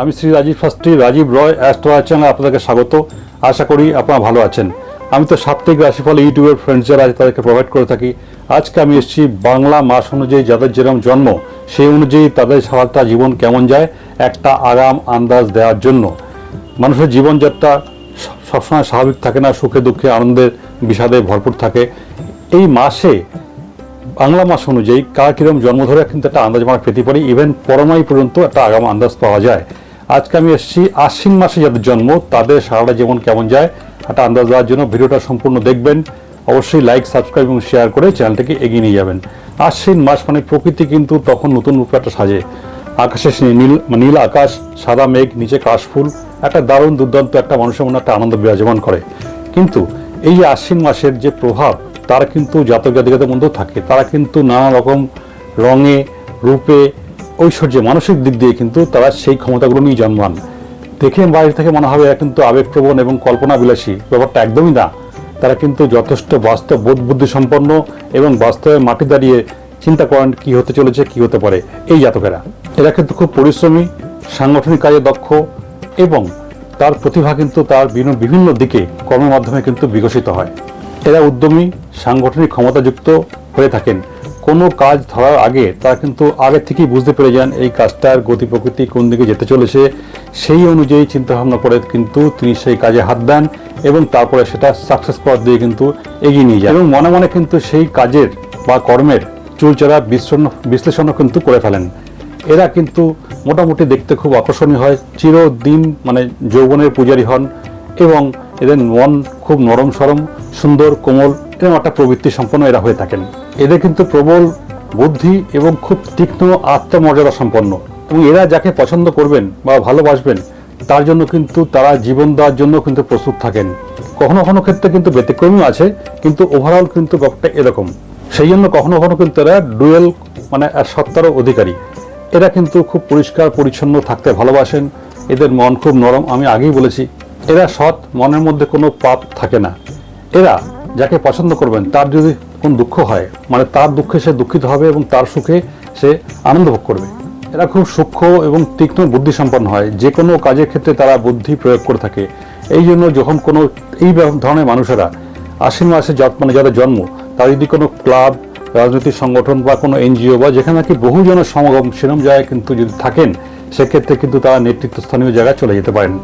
আমি শ্রী রাজীব শাস্ত্রী, রাজীব রয় অ্যাস্ট্রো চ্যানেলে আপনাদেরকে স্বাগত। আশা করি আপনারা ভালো আছেন। আমি তো সাপ্তাহিক রাশিফল ইউটিউবের ফ্রেন্ডস যারা আছে, তাদেরকে প্রোভাইড করে থাকি। আজকে আমি এসেছি বাংলা মাস অনুযায়ী যাদের যেরকম জন্ম, সেই অনুযায়ী তাদের সারাটা জীবন কেমন যায়, একটা আগাম আন্দাজ দেওয়ার জন্য। মানুষের জীবনযাত্রা সবসময় স্বাভাবিক থাকে না, সুখে দুঃখে আনন্দের বিষাদে ভরপুর থাকে। এই মাসে, বাংলা মাস অনুযায়ী কার কিরম জন্ম ধরে কিন্তু একটা আন্দাজ আমরা পেতে পারি। ইভেন পরমাই পর্যন্ত একটা আগাম আন্দাজ পাওয়া যায়। আজকে আমি এসেছি আশ্বিন মাসে যাদের জন্ম, তাদের সারাটা জীবন কেমন যায় একটা আন্দাজ দেওয়ার জন্য ভিডিওটা সম্পূর্ণ দেখবেন। অবশ্যই লাইক সাবস্ক্রাইব এবং শেয়ার করে চ্যানেলটাকে এগিয়ে নিয়ে যাবেন। আশ্বিন মাস মানে প্রকৃতি কিন্তু তখন নতুন রূপে একটা সাজে। আকাশে নীল নীল আকাশ, সাদা মেঘ, নিচে কাশফুল, একটা দারুণ দুর্দান্ত একটা মানুষের মনে একটা আনন্দ বিরাজমান করে। কিন্তু এই আশ্বিন মাসের যে প্রভাব, তারা কিন্তু জাতক জাতিকাদের মধ্যেও থাকে। তারা কিন্তু নানা রকম রঙে, রূপে ঐশ্বর্যে, মানসিক দিক দিয়ে কিন্তু তারা সেই ক্ষমতাগুলো নিয়ে জন্মান। দেখে বাইরে থেকে মনে হবে কিন্তু আবেগপ্রবণ এবং কল্পনা বিলাসী ব্যাপারটা একদমই না। তারা কিন্তু যথেষ্ট বাস্তব বোধ বুদ্ধি সম্পন্ন এবং বাস্তবে মাটি দাঁড়িয়ে চিন্তা করেন কি হতে চলেছে, কি হতে পারে। এই জাতকেরা। এরা কিন্তু খুব পরিশ্রমী, সাংগঠনিক কাজে দক্ষ এবং তার প্রতিভা কিন্তু তার বিভিন্ন দিকে কর্মের মাধ্যমে কিন্তু বিকশিত হয়। এরা উদ্যমী, সাংগঠনিক ক্ষমতাযুক্ত হয়ে থাকেন। কোনো কাজ ধরার আগে তারা কিন্তু আগে থেকেই বুঝতে পেরে যান এই কাজটার গতি প্রকৃতি কোন দিকে যেতে চলেছে। সেই অনুযায়ী চিন্তাভাবনা করে কিন্তু তিনি সেই কাজে হাত দেন এবং তারপরে সেটা সাকসেস পথ দিয়ে কিন্তু এগিয়ে নিয়ে যান। এবং মনে মনে কিন্তু সেই কাজের বা কর্মের চুলচেরা বিশ্লেষণ বিশ্লেষণও কিন্তু করে ফেলেন। এরা কিন্তু মোটামুটি দেখতে খুব আকর্ষণীয় হয়, চিরদিন মানে যৌবনের পূজারী হন এবং এদের মন খুব নরম সরম, সুন্দর, কোমল এবং একটা প্রবৃত্তি সম্পন্ন এরা হয়ে থাকেন? এদের কিন্তু প্রবল বুদ্ধি এবং খুব তীক্ষ্ণ আত্মমর্যাদা সম্পন্ন। এবং এরা যাকে পছন্দ করবেন বা ভালোবাসবেন, তার জন্য কিন্তু তারা জীবন দেওয়ার জন্য কিন্তু প্রস্তুত থাকেন। কখনো কখনো ক্ষেত্রে কিন্তু ব্যতিক্রমী আছে, কিন্তু ওভারঅল কিন্তু ব্যাপারটা এরকম। সেই জন্য কখনো কখনো কিন্তু এরা ডুয়েল মানে সত্তারও অধিকারী। এরা কিন্তু খুব পরিষ্কার, পরিচ্ছন্ন থাকতে ভালোবাসেন। এদের মন খুব নরম। আমি আগেই বলেছি, এরা সৎ, মনের মধ্যে কোনো পাপ থাকে না। এরা যাকে পছন্দ করবেন, তার যদি কোন দুঃখ হয় মানে তার দুঃখে সে দুঃখিত হবে এবং তার সুখে সে আনন্দ ভোগ করবে। এরা খুব সূক্ষ্ম এবং তীক্ষ্ণ বুদ্ধি সম্পন্ন হয়। যে কোনো কাজের ক্ষেত্রে তারা বুদ্ধি প্রয়োগ করে থাকে। এই জন্য যখন কোনো, এই ধরনের মানুষেরা আশ্বিন মাসে মানে যাদের জন্ম, তার যদি কোনো ক্লাব, রাজনৈতিক সংগঠন বা কোনো এনজিও বা যেখানে নাকি বহুজনের সমাগম, সেরম জায়গায় কিন্তু যদি থাকেন, সেক্ষেত্রে কিন্তু তারা নেতৃত্বস্থানীয় জায়গায় চলে যেতে পারেন।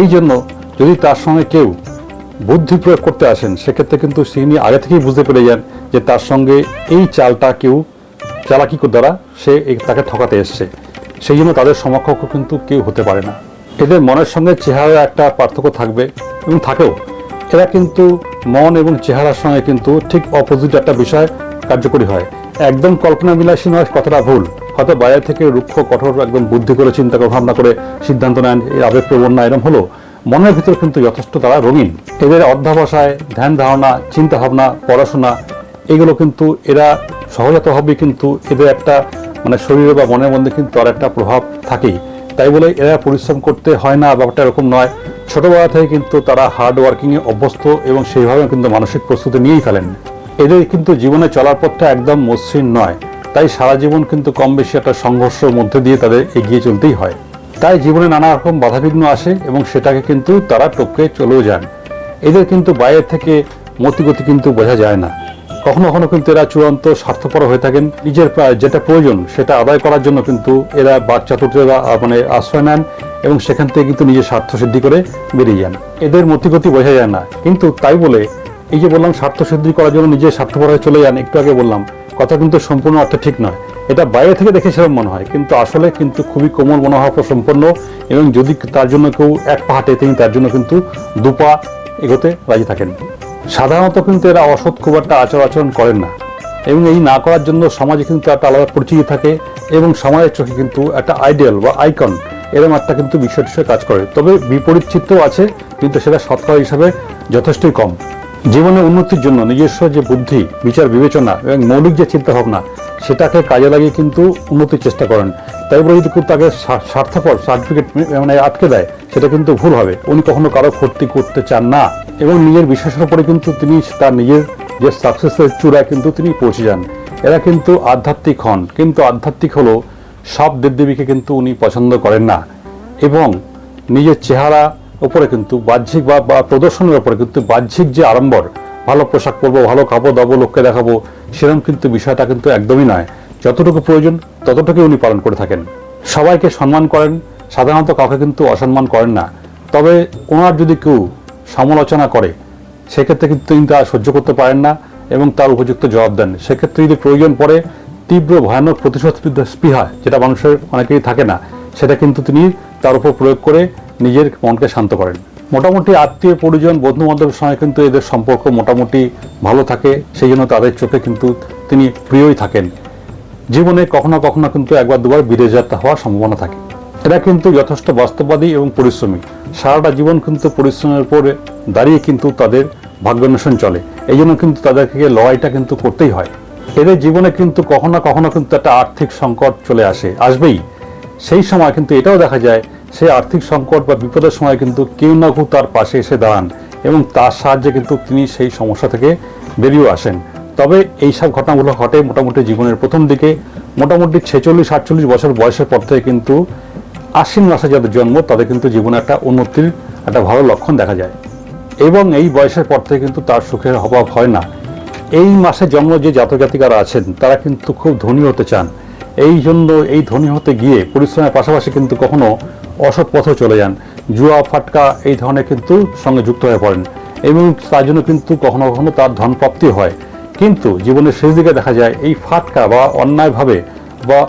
এই জন্য যদি তার সঙ্গে কেউ বুদ্ধি প্রয়োগ করতে আসেন, সেক্ষেত্রে কিন্তু তিনি আগে থেকেই বুঝতে পেরে যান যে তার সঙ্গে এই চালটা কেউ চালাকি দ্বারা সে তাকে ঠকাতে এসছে। সেই জন্য তাদের সমকক্ষ কিন্তু কেউ হতে পারে না। এদের মনের সঙ্গে চেহারা একটা পার্থক্য থাকবে এবং থাকেও। এরা কিন্তু মন এবং চেহারার সঙ্গে কিন্তু ঠিক অপোজিট একটা বিষয় কার্যকরী হয়। একদম কল্পনা বিলাসী নয়, কথাটা ভুল। হয়তো বাইরে থেকে রুক্ষ, কঠোর একদম বুদ্ধি করে চিন্তা করে, ভাবনা করে সিদ্ধান্ত নেন, এই আবেগপ্রবণ না, এরম হলো। মনের ভিতর কিন্তু যথেষ্ট তারা রঙিন। এদের অধ্যাবসায় ধ্যান ধারণা চিন্তা ভাবনা পড়াশোনা, এগুলো কিন্তু এরা সহজাতভাবে কিন্তু এদের একটা মানে শরীরে বা মনের মধ্যে কিন্তু আর একটা প্রভাব থাকেই। তাই বলে এরা পরিশ্রম করতে হয় না, ব্যাপারটা এরকম নয়। ছোটোবেলা থেকে কিন্তু তারা হার্ড ওয়ার্কিংয়ে অভ্যস্ত এবং সেইভাবে কিন্তু মানসিক প্রস্তুতি নিয়েই ফেলেন। এদের কিন্তু জীবনে চলার পথটা একদম মসৃণ নয়। তাই সারা জীবন কিন্তু কম বেশি একটা সংঘর্ষের মধ্যে দিয়ে তাদের এগিয়ে চলতেই হয়। তাই জীবনে নানা রকম বাধাবিঘ্ন আসে এবং সেটাকে কিন্তু তারা টপকে চলেও যান। এদের কিন্তু বাইরে থেকে মতিগতি কিন্তু বোঝা যায় না। কখনো কখনো কিন্তু এরা চূড়ান্ত স্বার্থপর হয়ে থাকেন। নিজের যেটা প্রয়োজন সেটা আদায় করার জন্য কিন্তু এরা বাচ্চা তুটরা মানে আশ্রয় নেন এবং সেখান থেকে কিন্তু নিজের স্বার্থ সিদ্ধি করে বেরিয়ে যান। এদের মতিগতি বোঝা যায় না। কিন্তু তাই বলে এই যে বললাম, স্বার্থ সিদ্ধি করার জন্য নিজের স্বার্থপর হয়ে চলে যান, একটু আগে বললাম, কথা কিন্তু সম্পূর্ণ অর্থে ঠিক নয়। এটা বাইরে থেকে দেখে সেরকম মনে হয়। কিন্তু আসলে কিন্তু খুবই কোমল মনোভাব সম্পন্ন এবং যদি তার জন্য কেউ এক পা হাঁটে, তিনি তার জন্য কিন্তু দুপা এগোতে রাজি থাকেন। সাধারণত কিন্তু এরা অসৎ খুব একটা আচার আচরণ করেন না। এবং এই না করার জন্য সমাজে কিন্তু একটা আলাদা পরিচিতি থাকে এবং সমাজের চোখে কিন্তু একটা আইডিয়াল বা আইকন এরকম একটা কিন্তু বিষয় কাজ করে। তবে বিপরীত চিত্রও আছে, কিন্তু সেটা শতকরা হিসাবে যথেষ্টই কম। জীবনে উন্নতির জন্য নিজস্ব যে বুদ্ধি, বিচার, বিবেচনা এবং মৌলিক যে চিন্তাভাবনা সেটাকে কাজে লাগিয়ে কিন্তু উন্নতির চেষ্টা করেন। তাই বলে যদি তাকে স্বা- স্বার্থপর, সার্টিফিকেট মানে আটকে দেয়, সেটা কিন্তু ভুল হবে। উনি কখনো কারও ক্ষতি করতে চান না এবং নিজের বিশ্বাসের উপরে কিন্তু তিনি তার নিজের যে সাকসেসের চূড়ায় কিন্তু তিনি পৌঁছে যান। এরা কিন্তু আধ্যাত্মিক হন। কিন্তু আধ্যাত্মিক হলো সব দেবদেবীকে কিন্তু উনি পছন্দ করেন না এবং নিজের চেহারা উপরে কিন্তু বাহ্যিক বা বা প্রদর্শনের উপরে কিন্তু বাহ্যিক যে আড়ম্বর ভালো পোশাক পরবো, ভালো খাব দাবো, লোককে দেখাবো, সেরকম কিন্তু বিষয়টা কিন্তু একদমই নয়। যতটুকু প্রয়োজন, ততটুকুই উনি পালন করে থাকেন। সবাইকে সম্মান করেন, সাধারণত কাউকে কিন্তু অসম্মান করেন না। তবে ওনার যদি কেউ সমালোচনা করে, সেক্ষেত্রে কিন্তু তিনি তা সহ্য করতে পারেন না এবং তার উপযুক্ত জবাব দেন। সেক্ষেত্রে যদি প্রয়োজন পড়ে, তীব্র ভয়ানক প্রতিশোধ স্পৃহা, যেটা মানুষের অনেকেই থাকে না, সেটা কিন্তু তিনি তার উপর প্রয়োগ করে নিজের মনকে শান্ত করেন। মোটামুটি আত্মীয় পরিজন বন্ধু বান্ধবের সঙ্গে কিন্তু এদের সম্পর্ক মোটামুটি ভালো থাকে। সেই জন্য তাদের চোখে কিন্তু তিনি প্রিয়ই থাকেন। জীবনে কখনো কখনো কিন্তু একবার দুবার বিদেশ যাত্রা হওয়ার সম্ভাবনা থাকে। এরা কিন্তু যথেষ্ট বাস্তববাদী এবং পরিশ্রমী। সারাটা জীবন কিন্তু পরিশ্রমের উপরে দাঁড়িয়ে কিন্তু তাদের ভাগ্যান্বেষণ চলে। এই জন্য কিন্তু তাদেরকে লড়াইটা কিন্তু করতেই হয়। এদের জীবনে কিন্তু কখনো কখনো কিন্তু একটা আর্থিক সংকট চলে আসে, আসবেই। সেই সময় কিন্তু এটাও দেখা যায় সেই আর্থিক সংকট বা বিপদের সময় কিন্তু কেউ না কেউ তার পাশে এসে দাঁড়ান এবং তার সাহায্যে কিন্তু তিনি সেই সমস্যা থেকে বেরিয়েও আসেন। তবে এই সব ঘটনাগুলো ঘটে মোটামুটি জীবনের প্রথম দিকে। মোটামুটি ছেচল্লিশ, আটচল্লিশ বছর বয়সের পর থেকে কিন্তু আশ্বিন মাসে যাদের জন্ম, তাদের কিন্তু জীবনে একটা উন্নতির একটা ভালো লক্ষণ দেখা যায়। এবং এই বয়সের পর থেকে কিন্তু তার সুখের অভাব হয় না। এই মাসে জন্ম যে জাতক জাতিকারা আছেন, তারা কিন্তু খুব ধনী হতে চান। এই জন্য এই ধনী হতে গিয়ে পরিশ্রমের পাশাপাশি কিন্তু কখনো অসৎ পথে চলে যান। জুয়া, ফাটকা, এই ধরনের কিন্তু সঙ্গে যুক্ত হয়ে পড়েন। এবং তার জন্য কিন্তু কখনো কখনো তার ধন প্রাপ্তি হয়। কিন্তু জীবনের শেষ দিকে দেখা যায়, এই ফাটকা বা অন্যায়ভাবে বা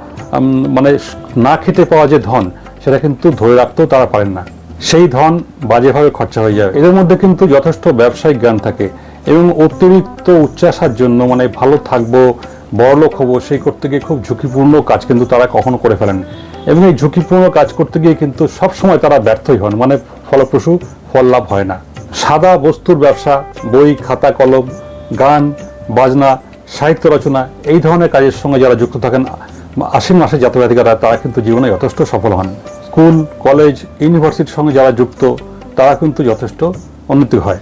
মানে না খেতে পাওয়া যে ধন, সেটা কিন্তু ধরে রাখতেও তারা পারেন না। সেই ধন বাজেভাবে খরচা হয়ে যায়। এদের মধ্যে কিন্তু যথেষ্ট ব্যবসায়িক জ্ঞান থাকে এবং অতিরিক্ত উচ্চাসার জন্য মানে ভালো থাকব, বড়লোক হব, সেই করতে গিয়ে খুব ঝুঁকিপূর্ণ কাজ কিন্তু তারা কখনো করে ফেলেন। এবং এই ঝুঁকিপূর্ণ কাজ করতে গিয়ে কিন্তু সব সময় তারা ব্যর্থই হন। মানে ফলপ্রসূ ফল লাভ হয় না। সাদা বস্তুর ব্যবসা, বই, খাতা, কলম, গান, বাজনা, সাহিত্য রচনা এই ধরনের কাজের সঙ্গে যারা যুক্ত থাকেন, আশ্বিন মাসে জাতজাতিকারা তারা কিন্তু জীবনে যথেষ্ট সফল হন। স্কুল, কলেজ, ইউনিভার্সিটির সঙ্গে যারা যুক্ত, তারা কিন্তু যথেষ্ট উন্নতি হয়।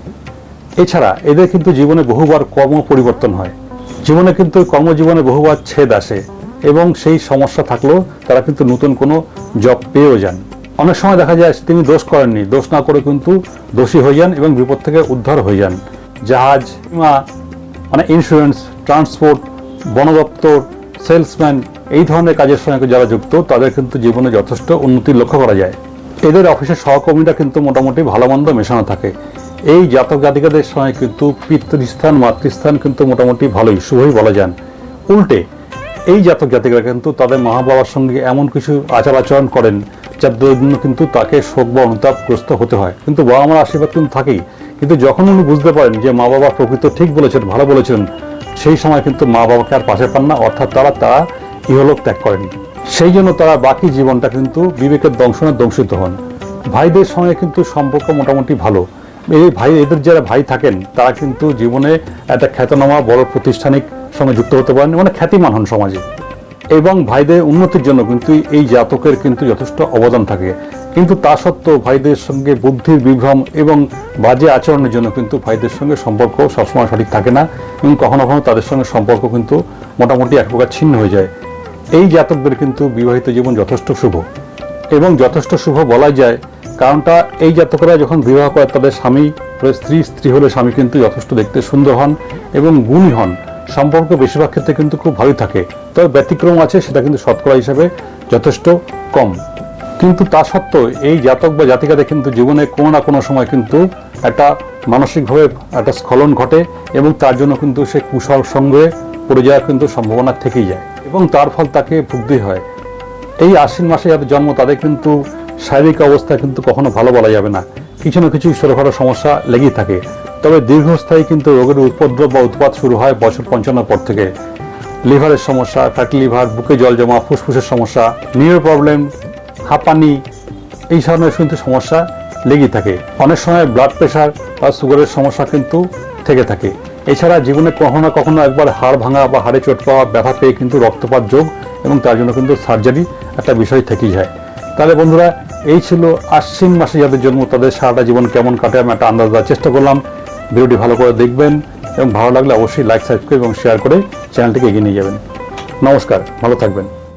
এছাড়া এদের কিন্তু জীবনে বহুবার কর্ম পরিবর্তন হয়। জীবনে কিন্তু কর্মজীবনে বহুবার ছেদ আসে। এবং সেই সমস্যা থাকলেও তারা কিন্তু নতুন কোনো জব পেয়েও যান। অনেক সময় দেখা যায় তিনি দোষ করেননি। দোষ না করে কিন্তু দোষী হয়ে যান এবং বিপদ থেকে উদ্ধার হয়ে যান। জাহাজ বিমা মানে ইন্স্যুরেন্স ট্রান্সপোর্ট বন দপ্তর সেলসম্যান এই ধরনের কাজের সঙ্গে যারা যুক্ত, তাদের কিন্তু জীবনে যথেষ্ট উন্নতি লক্ষ্য করা যায়। এদের অফিসের সহকর্মীরা কিন্তু মোটামুটি ভালো মন্দ মেশানো থাকে। এই জাতক জাতিকাদের সঙ্গে কিন্তু পিতৃস্থান, মাতৃস্থান কিন্তু মোটামুটি ভালোই, শুভই বলা যান উল্টে এই জাতক জাতিকারা কিন্তু তাদের মা বাবার সঙ্গে এমন কিছু আচার আচরণ করেন যার জন্য কিন্তু তাকে শোক বা অনুতাপগ্রস্ত হতে হয়। কিন্তু বাবা মার আশীর্বাদ কিন্তু থাকেই। কিন্তু যখন উনি বুঝতে পারেন যে মা বাবা প্রকৃত ঠিক বলেছেন, ভালো বলেছেন, সেই সময় কিন্তু মা বাবাকে আর পাশে পান না, অর্থাৎ তারা তারা ইহলোক ত্যাগ করেন। সেই জন্য তারা বাকি জীবনটা কিন্তু বিবেকের দংশনে দংশিত হন। ভাইদের সঙ্গে কিন্তু সম্পর্ক মোটামুটি ভালো। এই ভাই, এদের যারা ভাই থাকেন, তারা কিন্তু জীবনে একটা খ্যাতনামা বড় প্রতিষ্ঠানিক সঙ্গে যুক্ত হতে পারেন মানে খ্যাতিমান হন সমাজে। এবং ভাইদের উন্নতির জন্য কিন্তু এই জাতকের কিন্তু যথেষ্ট অবদান থাকে। কিন্তু তা সত্ত্বেও ভাইদের সঙ্গে বুদ্ধির বিভ্রম এবং বাজে আচরণের জন্য কিন্তু ভাইদের সঙ্গে সম্পর্ক সবসময় সঠিক থাকে না এবং কখনো কখনো তাদের সঙ্গে সম্পর্ক কিন্তু মোটামুটি এক প্রকার ছিন্ন হয়ে যায়। এই জাতকদের কিন্তু বিবাহিত জীবন যথেষ্ট শুভ। এবং যথেষ্ট শুভ বলা যায়, কারণটা এই জাতকরা যখন বিবাহ করে তাদের স্বামী স্ত্রী স্ত্রী হলে স্বামী কিন্তু যথেষ্ট দেখতে সুন্দর হন এবং গুণী হন। সম্পর্ক বেশিরভাগ ক্ষেত্রে কিন্তু খুব ভালোই থাকে। তবে ব্যতিক্রম আছে, সেটা কিন্তু শতকরা হিসাবে যথেষ্ট কম। কিন্তু তা সত্ত্বেও এই জাতক বা জাতিকাদের কিন্তু জীবনে কোনো না কোনো সময় কিন্তু একটা মানসিকভাবে একটা স্খলন ঘটে এবং তার জন্য কিন্তু সে কুশল সঙ্গে পড়ে যাওয়ার কিন্তু সম্ভাবনা থেকেই যায় এবং তার ফল তাকে ভুগতে হয়। এই আশ্বিন মাসে যাদের জন্ম, তাদের কিন্তু শারীরিক অবস্থা কিন্তু কখনো ভালো বলা যাবে না। কিছু না কিছু ছোটোখাটো সমস্যা লেগেই থাকে। তবে দীর্ঘস্থায়ী কিন্তু রোগের উপদ্রব বা উৎপাত শুরু হয় বছর পঞ্চান্ন পর থেকে। লিভারের সমস্যা ফ্যাটি লিভার বুকে জল জমা, ফুসফুসের সমস্যা নিউর প্রবলেম হাঁপানি, এই ধরনের কিন্তু সমস্যা লেগেই থাকে। অনেক সময় ব্লাড প্রেশার বা সুগারের সমস্যা কিন্তু থেকে থাকে। এছাড়া জীবনে কখনো না কখনো একবার হাড় ভাঙা বা হাড়ে চোট পাওয়া ব্যথা পেয়ে কিন্তু রক্তপাত যোগ এবং তার জন্য কিন্তু সার্জারি একটা বিষয় থেকেই যায়। তাহলে বন্ধুরা, এই ছিল আশ্বিন মাসে যাদের জন্ম, তাদের সারাটা জীবন কেমন কাটে আমি একটা আন্দাজ দেওয়ার চেষ্টা করলাম। ভিডিওটি ভালো করে দেখবেন এবং ভালো লাগলে অবশ্যই লাইক সাবস্ক্রাইব এবং শেয়ার করে চ্যানেলটিকে এগিয়ে নিয়ে যাবেন। নমস্কার, ভালো থাকবেন।